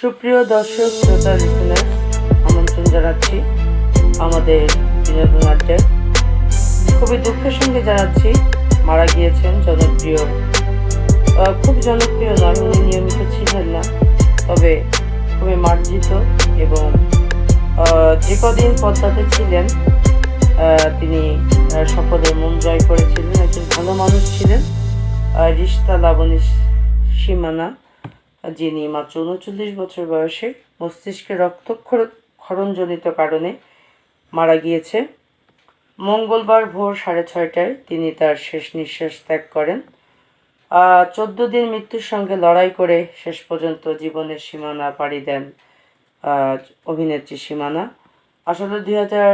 সুপ্রিয় দর্শক, শ্রোতা লিসেনার আমন্ত্রণ জানাচ্ছি আমাদের বিনোদন আড্ডায়। খুবই দুঃখের সঙ্গে জানাচ্ছি, মারা গিয়েছেন জনপ্রিয় খুব জনপ্রিয় নয় উনি নিয়মিত ছিলেন না, তবে খুবই মার্জিত এবং যে কদিন পদ্মাতে ছিলেন তিনি সকলের মন জয় করেছিলেন, একজন ভালো মানুষ ছিলেন রিশতা লাবণী সীমানা। যিনি মাত্র উনচল্লিশ বছর বয়সে মস্তিষ্কে রক্তক্ষরণজনিত কারণে মারা গিয়েছে। মঙ্গলবার ভোর সাড়ে ছয়টায় তিনি তার শেষ নিঃশ্বাস ত্যাগ করেন। চোদ্দ দিন মৃত্যুর সঙ্গে লড়াই করে শেষ পর্যন্ত জীবনের সীমানা পাড়ি দেন অভিনেত্রী সীমানা। আসলে দুই হাজার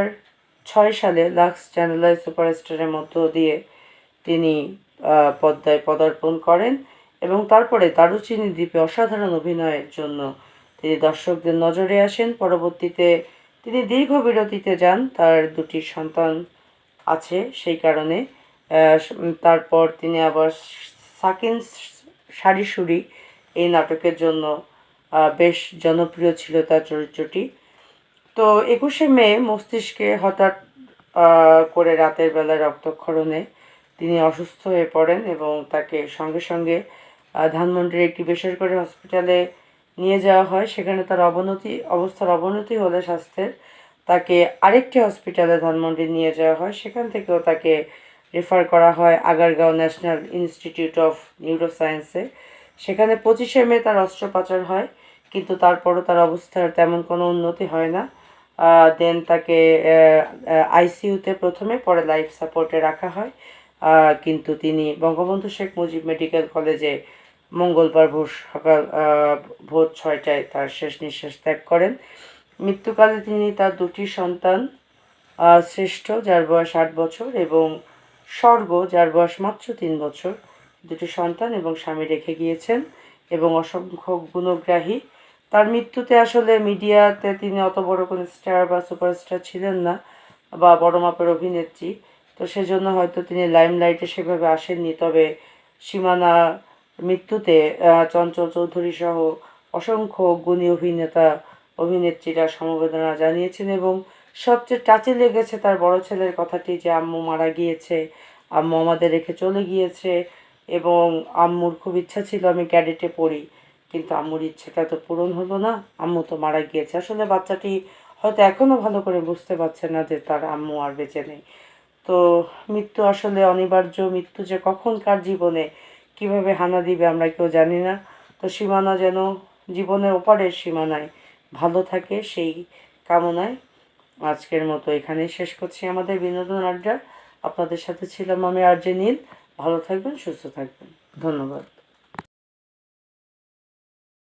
ছয় সালে লাক্স চ্যানেলাই সুপারস্টারের মধ্য দিয়ে তিনি পদ্মায় পদার্পণ করেন। এবং তারপরে দারুচিনি দ্বীপে অসাধারণ অভিনয়ের জন্য তিনি দর্শকদের নজরে আসেন। পরবর্তীতে তিনি দীর্ঘ বিরতিতে যান, তার দুটি সন্তান আছে সেই কারণে। তারপর তিনি আবার সাকিন সারিসুরি এই নাটকের জন্য বেশ জনপ্রিয় ছিল তার চরিত্রটি। তো একুশে মে মস্তিষ্কে হঠাৎ করে রাতের বেলায় রক্তক্ষরণে তিনি অসুস্থ হয়ে পড়েন এবং তাকে সঙ্গে সঙ্গে ধানমন্ডির একটি বেসরকারি হসপিটালে নিয়ে যাওয়া হয়। সেখানে তার অবনতি, অবস্থার অবনতি হলে স্বাস্থ্যের তাকে আরেকটি হসপিটালে ধানমন্ডি নিয়ে যাওয়া হয়। সেখান থেকেও তাকে রেফার করা হয় আগারগাঁও ন্যাশনাল ইনস্টিটিউট অফ নিউরোসায়েন্সে। সেখানে পঁচিশে মে তার অস্ত্রোপচার হয়, কিন্তু তারপরও তার অবস্থার তেমন কোনো উন্নতি হয় না। দেন তাকে আইসিইউতে প্রথমে, পরে লাইফ সাপোর্টে রাখা হয়। কিন্তু তিনি বঙ্গবন্ধু শেখ মুজিব মেডিকেল কলেজে মঙ্গলবার ভোর সকাল ভোর ছয়টায় তার শেষ নিঃশ্বাস ত্যাগ করেন। মৃত্যুকালে তিনি তার দুটি সন্তান শ্রেষ্ঠ, যার বয়স আট বছর, এবং স্বর্গ, যার বয়স মাত্র তিন বছর। দুটি সন্তান এবং স্বামী রেখে গিয়েছেন, এবং অসংখ্য গুণগ্রাহী। তার মৃত্যুতে আসলে মিডিয়াতে তিনি অত বড় কোনো স্টার বা সুপারস্টার ছিলেন না, বা বড় মাপের অভিনেত্রী। তো সেজন্য হয়তো তিনি লাইমলাইটে সেভাবে আসেননি, তবে সীমানা মৃত্যুতে চঞ্চল চৌধুরী সহ অসংখ্য গুণী অভিনেতা, অভিনেত্রীরা সমবেদনা জানিয়েছেন এবং সবচেয়ে টাচে লেগেছে তার বড় ছেলের কথাটি যে, আম্মু মারা গিয়েছে, আম্মু আমাদের রেখে চলে গিয়েছে এবং আম্মুর খুব ইচ্ছা ছিল আমি ক্যাডেটে পড়ি, কিন্তু আম্মুর ইচ্ছেটা তো পূরণ হলো না, আম্মু তো মারা গিয়েছে। আসলে বাচ্চাটি হয়তো এখনও ভালো করে বুঝতে পারছে না যে তার আম্মু আর বেঁচে নেই। তো মৃত্যু আসলে অনিবার্য, মৃত্যু যে কখন কার জীবনে কীভাবে হানা দিবে আমরা কেউ জানি না। তো সীমানা যেন জীবনের ওপারের সীমানায় ভালো থাকে সেই কামনায় আজকের মতো এখানেই শেষ করছি আমাদের বিনোদন আড্ডা। আপনাদের সাথে ছিলাম আমি আর্যে নীল ভালো থাকবেন, সুস্থ থাকবেন। ধন্যবাদ।